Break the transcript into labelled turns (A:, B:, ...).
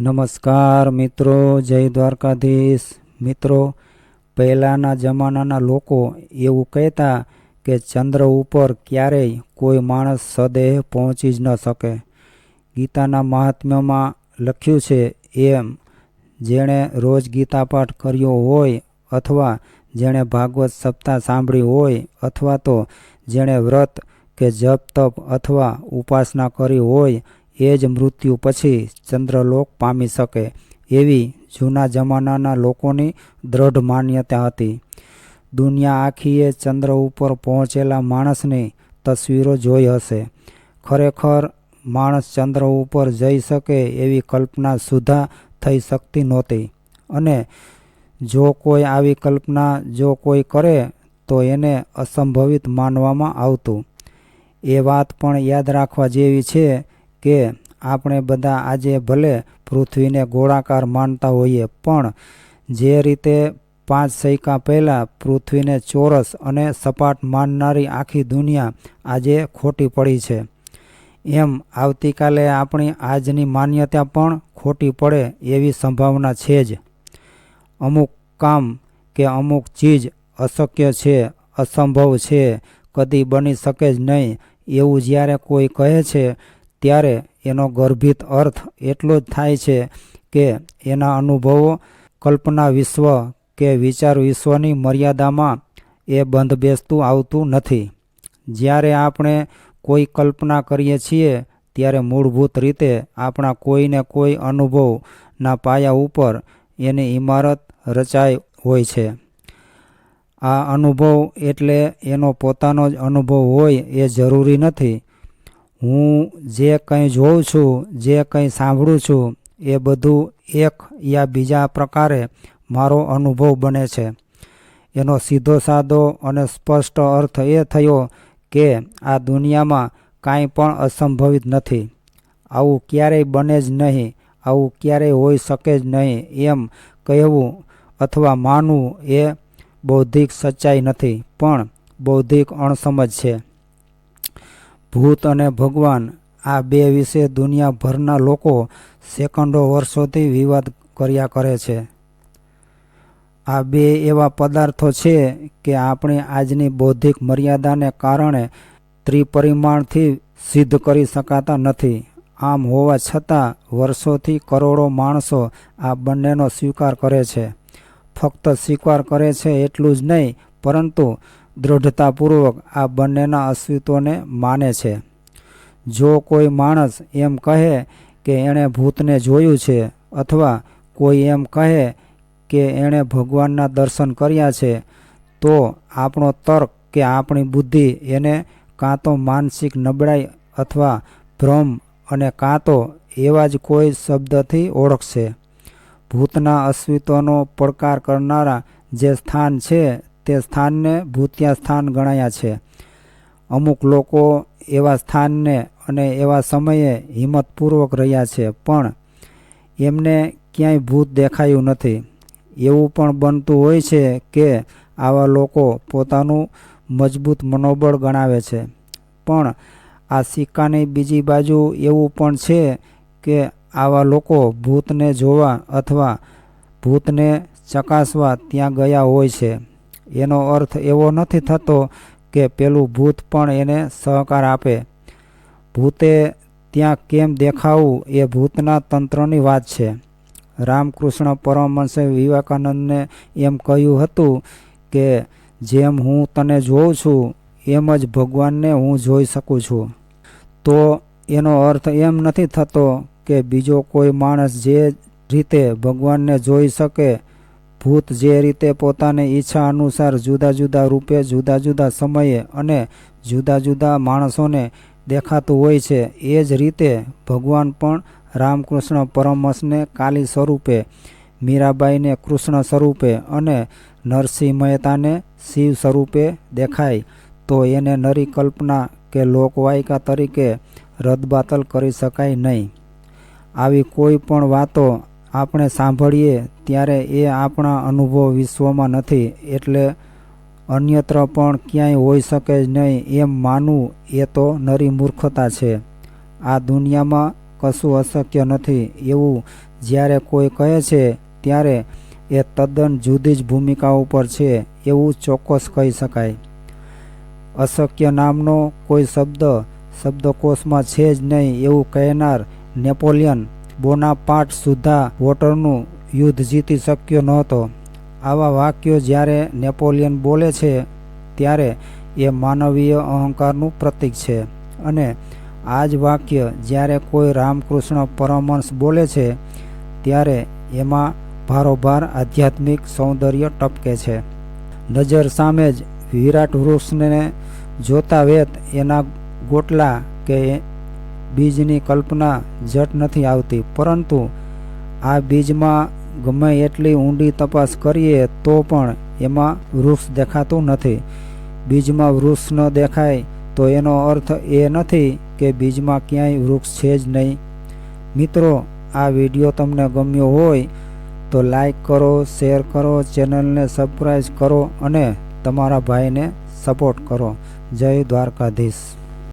A: નમસ્કાર મિત્રો, જય દ્વારકાધીશ. મિત્રો, પહેલાંના જમાનાના લોકો એવું કહેતા કે ચંદ્ર ઉપર ક્યારેય કોઈ માણસ સદેહ પહોંચી જ ન શકે. ગીતાના મહાત્મ્યમાં લખ્યું છે એમ, જેણે રોજ ગીતા પાઠ કર્યો હોય અથવા જેણે ભાગવત સપ્તાહ સાંભળી હોય અથવા તો જેણે વ્રત કે જપ તપ અથવા ઉપાસના કરી હોય એ જ મૃત્યુ પછી ચંદ્રલોક પામી શકે એવી જૂના જમાનાના લોકોની દ્રઢ માન્યતા હતી. દુનિયા આખીએ ચંદ્ર ઉપર પહોંચેલા માણસની તસવીરો જોઈ હશે. ખરેખર, માણસ ચંદ્ર ઉપર જઈ શકે એવી કલ્પના સુધા થઈ શકતી નહોતી. અને જો કોઈ આવી કલ્પના જો કોઈ કરે, તો એને અસંભવિત માનવામાં આવતું. એ વાત પણ યાદ રાખવા જેવી છે કે આપણે બધા આજે ભલે પૃથ્વીને ગોળાકાર માનતા હોઈએ, પણ જે રીતે પાંચ સૈકા પહેલાં પૃથ્વીને ચોરસ અને સપાટ માનનારી આખી દુનિયા આજે ખોટી પડી છે. એમ આવતીકાલે આપણી આજની માન્યતા પણ ખોટી પડે એવી સંભાવના છે જ. અમુક કામ કે અમુક ચીજ અશક્ય છે, અસંભવ છે, કદી બની શકે જ નહીં એવું જ્યારે કોઈ કહે છે ત્યારે એનો ગર્ભિત અર્થ એટલો જ થાય છે કે એના અનુભવો કલ્પના વિશ્વ કે વિચાર વિશ્વની મર્યાદામાં એ બંધ બેસતું આવતું નથી. જ્યારે આપણે કોઈ કલ્પના કરીએ છીએ, ત્યારે મૂળભૂત રીતે આપણા કોઈને કોઈ અનુભવના પાયા ઉપર એની ઇમારત રચાઈ હોય છે. આ અનુભવ એટલે એનો પોતાનો જ અનુભવ હોય એ જરૂરી નથી. હું જે કંઈ જોઉં છું, જે કંઈ સાંભળું છું, એ બધું એક યા બીજા પ્રકારે મારો અનુભવ બને છે. એનો સીધો સાદો અને સ્પષ્ટ અર્થ એ થયો કે આ દુનિયામાં કાંઈ પણ અસંભવિત નથી. આવું ક્યારેય બને જ નહીં, આવું ક્યારેય હોઈ શકે જ નહીં એમ કહેવું અથવા માનવું એ બૌદ્ધિક સચ્ચાઈ નથી, પણ બૌદ્ધિક અણસમજ છે. ભૂત અને ભગવાન આ બે વિશે દુનિયાભરના લોકો સેકન્ડો વર્ષોથી વિવાદ કર્યા કરે છે. આ બે એવા પદાર્થો છે કે આપણી આજની બૌદ્ધિક મર્યાદાને કારણે ત્રિપરિમાણથી સિદ્ધ કરી શકાતા નથી. આમ હોવા છતાં વર્ષોથી કરોડો માણસો આ બંનેનો સ્વીકાર કરે છે. ફક્ત સ્વીકાર કરે છે એટલું જ નહીં, પરંતુ દ્રઢતાપૂર્વક આ બંનેના અસ્તિત્વને માને છે. જો કોઈ માણસ એમ કહે કે એણે ભૂતને જોયું છે અથવા કોઈ એમ કહે કે એણે ભગવાનના દર્શન કર્યા છે, તો આપણો તર્ક કે આપણી બુદ્ધિ એને કાં તો માનસિક નબળાઈ અથવા ભ્રમ અને કાં તો એવા જ કોઈ શબ્દથી ઓળખશે. ભૂતના અસ્તિત્વનો પડકાર કરનારા જે સ્થાન છે તે સ્થાનને ભૂતિયા સ્થાન ગણાયા છે. અમુક લોકો એવા સ્થાનને અને એવા સમયે હિંમતપૂર્વક રહ્યા છે, પણ એમને ક્યાંય ભૂત દેખાયું નથી. એવું પણ બનતું હોય છે કે આવા લોકો પોતાનું મજબૂત મનોબળ ગણાવે છે. પણ આ સિક્કાની બીજી બાજુ એવું પણ છે કે આવા લોકો ભૂતને જોવા અથવા ભૂતને ચકાસવા ત્યાં ગયા હોય છે. એનો અર્થ એવો નથી થતો કે પેલું ભૂત પણ એને સહકાર આપે. ભૂતે ત્યાં કેમ દેખાવું એ ભૂતના તંત્રની વાત છે. રામકૃષ્ણ પરમહંસે વિવેકાનંદને એમ કહ્યું હતું કે, જેમ હું તને જોઉં છું, એમ જ ભગવાનને હું જોઈ શકું છું. તો એનો અર્થ એમ નથી થતો કે બીજો કોઈ માણસ જે રીતે ભગવાનને જોઈ શકે ભૂત જે રીતે પોતાની ઈચ્છા અનુસાર જુદા જુદા રૂપે, જુદા જુદા સમયે અને જુદા જુદા માણસોને દેખાતું હોય છે, એ જ રીતે ભગવાન પણ રામકૃષ્ણ પરમહંસને કાલી સ્વરૂપે, મીરાબાઈને કૃષ્ણ સ્વરૂપે અને નરસિંહ મહેતાને શિવ સ્વરૂપે દેખાય. તો એને નરી કલ્પના કે લોકવાયિકા તરીકે રદબાતલ કરી શકાય નહીં. આવી કોઈ પણ વાતો આપણે સાંભળીએ ત્યારે એ આપણા અનુભવ વિશ્વમાં નથી, એટલે અન્યત્ર પણ ક્યાંય હોઈ શકે જ નહીં એમ માનવું એ તો નરી મૂર્ખતા છે. આ દુનિયામાં કશું અશક્ય નથી એવું જ્યારે કોઈ કહે છે ત્યારે એ તદ્દન જુદી જ ભૂમિકા ઉપર છે એવું ચોક્કસ કહી શકાય. અશક્ય નામનો કોઈ શબ્દ શબ્દકોશમાં છે જ નહીં એવું કહેનાર નેપોલિયન બોનાપાર્ટ સુદ્ધા વોટરનું યુદ્ધ જીતી શક્યો નહોતો. આવા વાક્યો જ્યારે નેપોલિયન બોલે છે, ત્યારે એ માનવીય અહંકારનું પ્રતીક છે. અને આ જ વાક્ય જ્યારે કોઈ રામકૃષ્ણ પરમહંસ બોલે છે, ત્યારે એમાં ભારોભાર આધ્યાત્મિક સૌંદર્ય ટપકે છે. નજર સામે જ વિરાટ વૃક્ષને જોતા વેત એના ગોટલા કે બીજની કલ્પના જટ નથી આવતી, પરંતુ આ બીજમાં ગમે એટલી ઊંડી તપાસ કરીએ તો પણ એમાં વૃક્ષ દેખાતું નથી. બીજમાં વૃક્ષ ન દેખાય તો એનો અર્થ એ નથી કે બીજમાં ક્યાંય વૃક્ષ છે જ નહીં. મિત્રો, આ વીડિયો તમને ગમ્યો હોય તો લાઈક કરો, શેર કરો, ચેનલને સબસ્ક્રાઈબ કરો અને તમારા ભાઈને સપોર્ટ કરો. જય દ્વારકાધીશ.